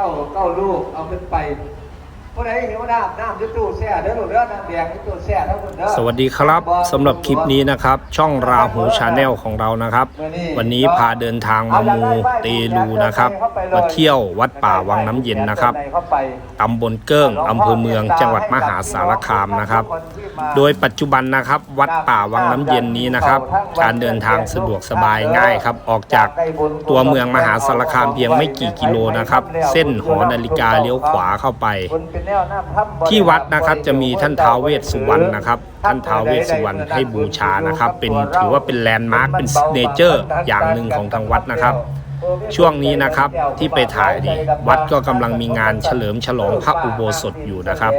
ก้าเก้าลูกเอาขึ้นไป ผู้ใดหิวน้ำน้ำอยุตู้แช่เด้อลูกเด้อน้ำแดงอยุตู้แช่ทั้งหมดเด้อสวัสดีครับสำหรับคลิปนี้นะครับ ช่องราหูชาแนลของเรานะครับ วันนี้พาเดินทางมามูเตลูนะครับมาเที่ยววัดป่าวังน้ำเย็นนะครับเข้าไปตำบลเกิ้งอำเภอเมืองจังหวัดมหาสารคามนะครับ โดยปัจจุบันนะครับ วัดป่าวังน้ำเย็นนี้นะครับ การเดินทางสะดวกสบายง่ายครับ ออกจากตัวเมืองมหาสารคามเพียงไม่กี่กิโลนะครับ เส้นหอนาฬิกาเลี้ยวขวาเข้าไปที่วัดนะครับจะมีท่านท้าวเวสสุวรรณนะครับ ท่านท้าวเวสสุวรรณให้บูชานะครับ เป็นถือว่าเป็นแลนด์มาร์คเป็นเนเจอร์อย่างหนึ่งของทางวัดนะครับ ช่วงนี้นะครับที่ไปถ่ายนี่วัดก็กำลังมีงานเฉลิมฉลองพระอุโบสถอยู่นะครับ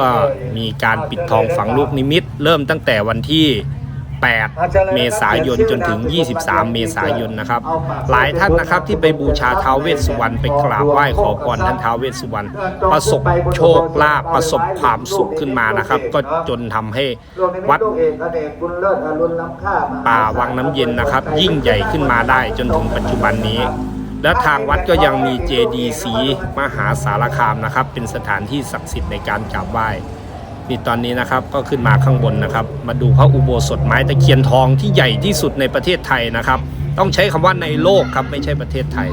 ก็มีการปิดทองฝังลูกนิมิต เริ่มตั้งแต่วันที่ 8 เมษายนจนถึง 23 เมษายนนะครับ หลายท่านนะครับที่ไปบูชาท้าวเวสสุวรรณไปกราบไหว้ขอพรท่านท้าวเวสสุวรรณประสบโชคลาภประสบความสุขขึ้นมานะครับ ก็จนทำให้วัดป่าวังน้ำเย็นนะครับ ยิ่งใหญ่ขึ้นมาได้จนถึงปัจจุบันนี้และทางวัดก็ยังมีเจดีย์สีมหาสารคามนะครับ เป็นสถานที่ศักดิ์สิทธิ์ในการกราบไหว้ นี่ตอนนี้นะครับก็ขึ้นมาข้างบนนะครับ มาดูพระอุโบสถไม้ตะเคียนทองที่ใหญ่ที่สุดในประเทศไทยนะครับ ต้องใช้คำว่าในโลกครับไม่ใช่ประเทศไทย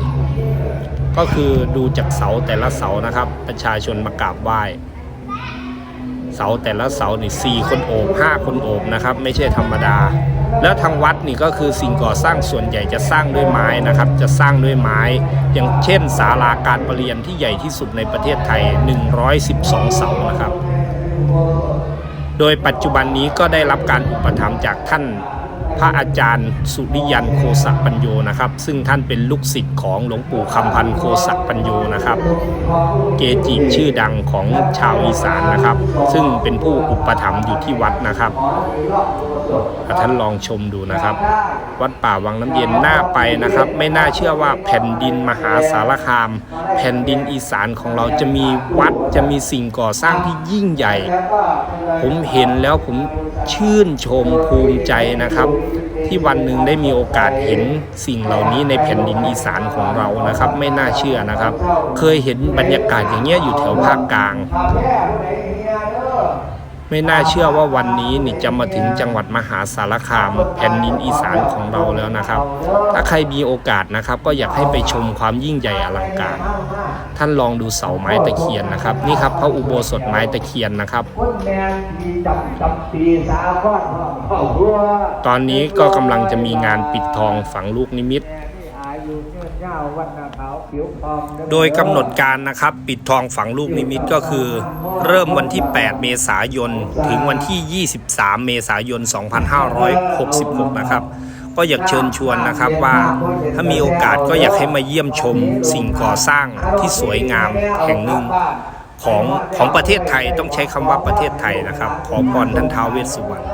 ก็คือดูจากเสาแต่ละเสานะครับ ประชาชนมากราบไหว้เสาแต่ละเสานี่สี่คนโอบห้าคนโอบนะครับ ไม่ใช่ธรรมดา แล้วทางวัดนี่ก็คือสิ่งก่อสร้างส่วนใหญ่จะสร้างด้วยไม้นะครับ จะสร้างด้วยไม้ อย่างเช่นศาลาการประเรียนที่ใหญ่ที่สุดในประเทศไทย 112 เสานะครับ โดยปัจจุบันนี้ก็ได้รับการอุปถัมภ์จากท่านพระอาจารย์สุริยันโคสะปัญโยนะครับ ซึ่งท่านเป็นลูกศิษย์ของหลวงปู่คำพันโคสะปัญโยนะครับ เกจิชื่อดังของชาวอีสานนะครับ ซึ่งเป็นผู้อุปถัมภ์อยู่ที่วัดนะครับ ท่านลองชมดูนะครับ วัดป่าวังน้ำเย็นน่าไปนะครับ ไม่น่าเชื่อว่าแผ่นดินมหาสารคาม แผ่นดินอีสานของเราจะมีวัดจะมีสิ่งก่อสร้างที่ยิ่งใหญ่ ผมเห็นแล้วผมชื่นชมภูมิใจนะครับ ที่วันหนึ่งได้มีโอกาสเห็นสิ่งเหล่านี้ในแผ่นดินอีสานของเรานะครับ ไม่น่าเชื่อนะครับ เคยเห็นบรรยากาศอย่างเงี้ยอยู่แถวภาคกลาง ไม่น่าเชื่อว่าวันนี้นี่จะมาถึงจังหวัดมหาสารคามแผ่นดินอีสานของเราแล้วนะครับ ถ้าใครมีโอกาสนะครับ ก็อยากให้ไปชมความยิ่งใหญ่อลังการ ท่านลองดูเสาไม้ตะเคียนนะครับ นี่ครับพระอุโบสถไม้ตะเคียนนะครับ ตอนนี้ก็กำลังจะมีงานปิดทองฝังลูกนิมิต โดยกำหนดการนะครับปิดทองฝังลูกนิมิตก็คือ เริ่มวันที่ 8 เมษายน ถึงวันที่ 23 เมษายน 2566 นะครับ ก็อยากเชิญชวนนะครับว่าถ้ามีโอกาสก็อยากให้มาเยี่ยมชมสิ่งก่อสร้างที่สวยงามแห่งหนึ่งของของประเทศไทยต้องใช้คำว่าประเทศไทยนะครับ ขอพรท่านท้าวเวสสุวรรณ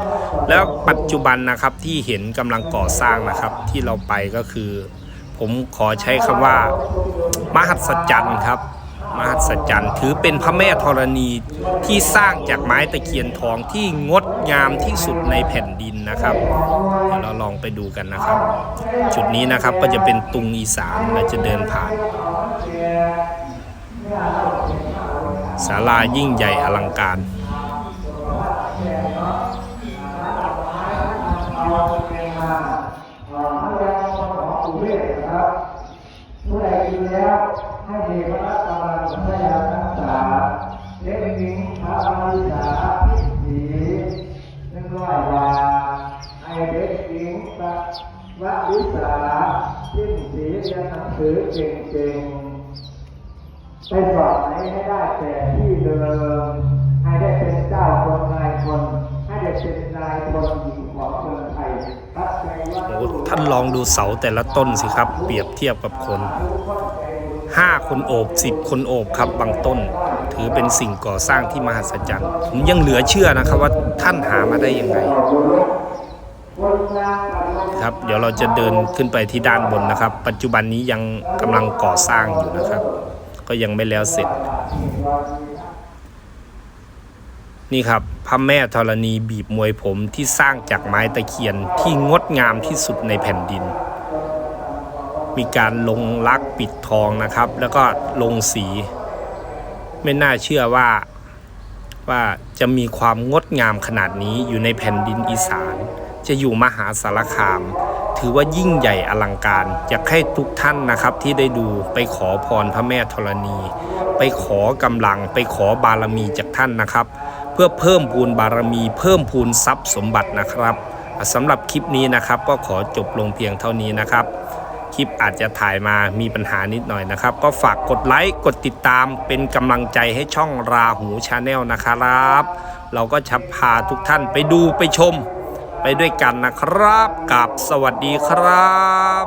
แล้วปัจจุบันนะครับที่เห็นกำลังก่อสร้างนะครับที่เราไปก็คือ ผมขอใช้คำว่า มหัศจรรย์ครับ มหัศจรรย์ถือเป็นพระแม่ธรณีที่สร้างจากไม้ตะเคียนทองที่งดงามที่สุดในแผ่นดินนะครับเดี๋ยวเราลองไปดูกันนะครับ จุดนี้นะครับก็จะเป็นตุงอีสานเราจะเดินผ่านศาลายิ่งใหญ่อลังการ ผู้ใดกินแล้ว ให้รับกำลังพยายามรักษาเด็กหญิงพระอริสาพิสีหนึ่งร้อยบาทให้เด็กหญิงพระวริสาพิสีเรียนหนังสือเก่งๆไปสอบไหนให้ได้แต่ที่เดิมให้ได้เป็นเจ้าคนนายคนให้ได้เป็นนายคนหญิงของเมืองไทยรักใจว่าโอ้ท่านลองดูเสาแต่ละต้นสิครับ เปรียบเทียบกับคน 5 คนโอบ 10 คนโอบครับบางต้น ถือเป็นสิ่งก่อสร้างที่มหัศจรรย์ผมยังเหลือเชื่อนะครับว่าท่านหามาได้ยังไงครับเดี๋ยวเราจะเดินขึ้นไปที่ด้านบนนะครับ ปัจจุบันนี้ยังกำลังก่อสร้างอยู่นะครับ ก็ยังไม่แล้วเสร็จ นี่ครับพระแม่ธรณีบีบมวยผมที่สร้างจากไม้ตะเคียนที่งดงามที่สุดในแผ่นดิน มีการลงลักปิดทองนะครับ แล้วก็ลงสี ไม่น่าเชื่อว่าว่าจะมีความงดงามขนาดนี้อยู่ในแผ่นดินอีสาน จะอยู่มหาสารคาม ถือว่ายิ่งใหญ่อลังการ อยากให้ทุกท่านนะครับที่ได้ดูไปขอพรพระแม่ธรณี ไปขอกำลังไปขอบารมีจากท่านนะครับ เพื่อเพิ่มพูนบารมี เพิ่มพูนทรัพย์สมบัตินะครับสำหรับคลิปนี้นะครับก็ขอจบลงเพียงเท่านี้นะครับ คลิปอาจจะถ่ายมามีปัญหานิดหน่อยนะครับ ก็ฝากกดไลค์กดติดตามเป็นกำลังใจให้ช่องราหูชาแนลนะครับ เราก็จะพาทุกท่านไปดูไปชม ไปด้วยกันนะครับกับสวัสดีครับ